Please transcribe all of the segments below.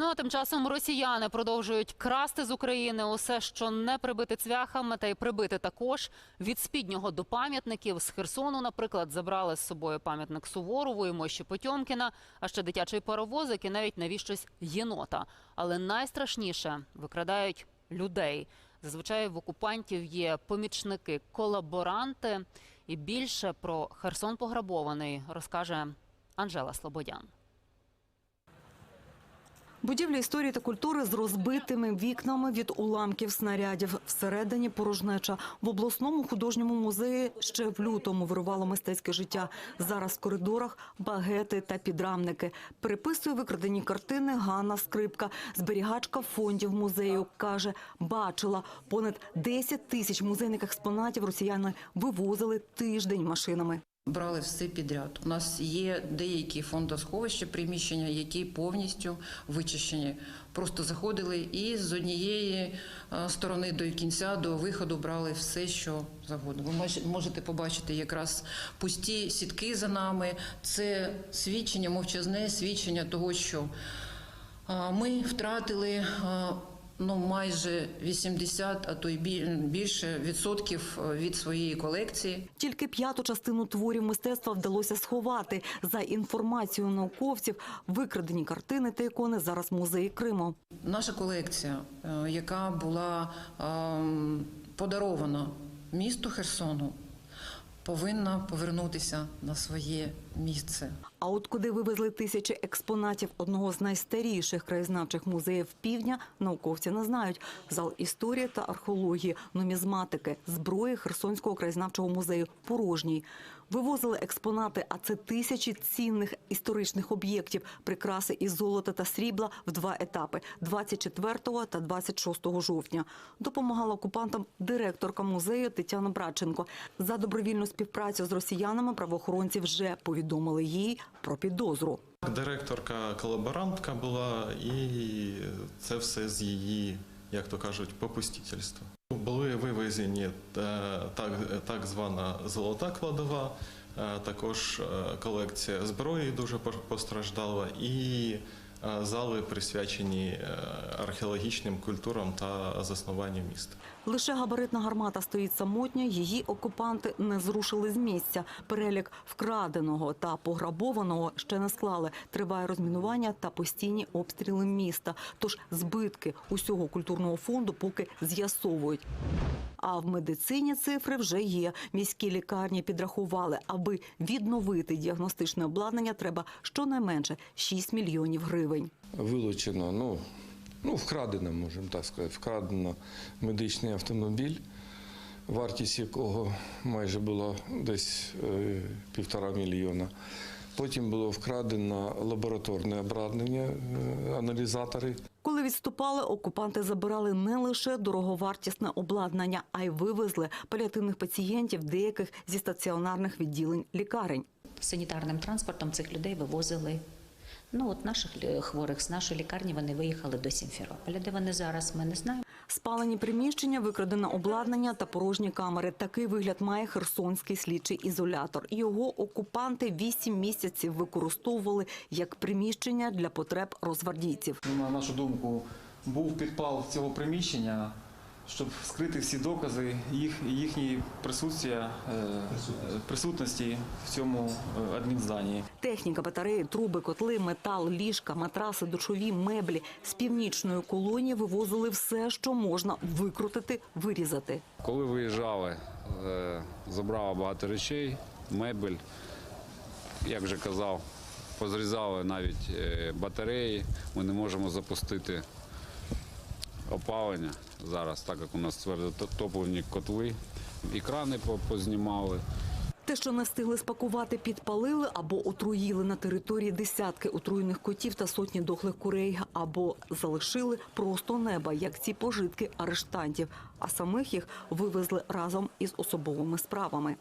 Ну а тим часом росіяни продовжують красти з України усе, що не прибити цвяхами, та й прибити також від спіднього до пам'ятників. З Херсону, наприклад, забрали з собою пам'ятник Суворову і Мощі Потьомкіна, а ще дитячий паровозик і навіть навіщось єнота. Але найстрашніше викрадають людей. Зазвичай в окупантів є помічники, колаборанти. І більше про Херсон пограбований розкаже Анжела Слободян. Будівля історії та культури з розбитими вікнами від уламків снарядів. Всередині порожнеча. В обласному художньому музеї ще в лютому вирувало мистецьке життя. Зараз в коридорах багети та підрамники. Переписує викрадені картини Ганна Скрипка. Зберігачка фондів музею каже, бачила понад 10 тисяч музейних експонатів. Росіяни вивозили тиждень машинами. Брали все підряд. У нас є деякі фондосховища, приміщення, які повністю вичищені. Просто заходили і з однієї е, сторони до кінця, до виходу брали все, що завгодно. Ви можете побачити якраз пусті сітки за нами. Це свідчення, мовчазне свідчення того, що е, ми втратили. Ну, майже 80, а то й бі- більше відсотків е, від своєї колекції. Тільки п'яту частину творів мистецтва вдалося сховати. За інформацією науковців, викрадені картини та ікони зараз в музеї Криму. Наша колекція, е, яка була ем, подарована місту Херсону, повинна повернутися на своє місце. А от куди вивезли тисячі експонатів одного з найстаріших краєзнавчих музеїв півдня, науковці не знають. Зал історії та археології, нумізматики, зброї Херсонського краєзнавчого музею порожній. Вивозили експонати, а це тисячі цінних історичних об'єктів, прикраси із золота та срібла в два етапи 24 та 26 жовтня. Допомагала окупантам директорка музею Тетяна Брадченко. За добровільну співпрацю з росіянами правоохоронці вже повідомили їй про підозру. Директорка колаборантка була, і це все з її, як то кажуть, попустительства. Були вивезені е, так, так звана золота кладова, е, також е, колекція зброї дуже постраждала, і зали присвячені е, археологічним культурам та заснуванню міста. Лише габаритна гармата стоїть самотньо, її окупанти не зрушили з місця. Перелік вкраденого та пограбованого ще не склали. Триває розмінування та постійні обстріли міста. Тож збитки усього культурного фонду поки з'ясовують. А в медицині цифри вже є. Міські лікарні підрахували, аби відновити діагностичне обладнання, треба щонайменше 6 мільйонів гривень. вилучено, ну, ну вкрадено, можемо так сказати, вкрадено медичний автомобіль, вартість якого майже була десь е, півтора мільйона. Потім було вкрадено лабораторне обладнання, е, аналізатори. Відступали, окупанти забирали не лише дороговартісне обладнання, а й вивезли паліативних пацієнтів деяких зі стаціонарних відділень лікарень. санітарним транспортом цих людей вивозили. Ну, от наших хворих з нашої лікарні вони виїхали до Сімферополя. Де вони зараз, ми не знаємо. Спалені приміщення, викрадене обладнання та порожні камери. Такий вигляд має херсонський слідчий ізолятор. Його окупанти вісім місяців використовували як приміщення для потреб розвардійців. На нашу думку, був підпал цього приміщення, щоб скрити всі докази їх, їхньої присутствия, е, присутності в цьому е, адмінзданні. Техніка, батареї, труби, котли, метал, ліжка, матраси, душові, меблі. З північної колонії вивозили все, що можна викрутити, вирізати. Коли виїжджали, е, забрали багато речей, мебель, як вже казав, позрізали навіть батареї. Ми не можемо запустити опалення зараз, так як у нас твердотопливні котли, і крани познімали. Те, що не встигли спакувати, підпалили або отруїли на території десятки отруєних котів та сотні дохлих курей, або залишили просто неба, як ці пожитки арештантів, а самих їх вивезли разом із особовими справами.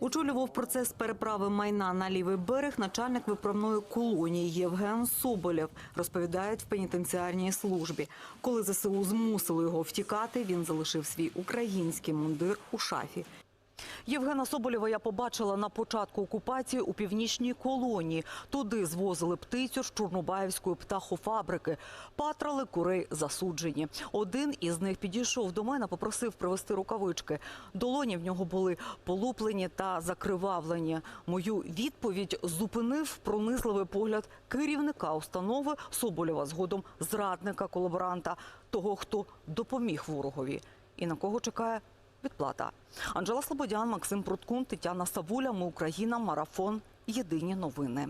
Очолював процес переправи майна на лівий берег начальник виправної колонії Євген Соболєв, розповідають в пенітенціарній службі. Коли ЗСУ змусили його втікати, він залишив свій український мундир у шафі. Євгена Соболєва я побачила на початку окупації у північній колонії. Туди звозили птицю з Чорнобаївської птахофабрики. Патрали курей засуджені. Один із них підійшов до мене, попросив привезти рукавички. Долоні в нього були полуплені та закривавлені. Мою відповідь зупинив пронизливий погляд керівника установи Соболєва, згодом зрадника колаборанта, того, хто допоміг ворогові. І на кого чекає відплата. Анжела Слободян, Максим Пруткун, Тетяна Савуля. Ми Україна. Марафон. Єдині новини.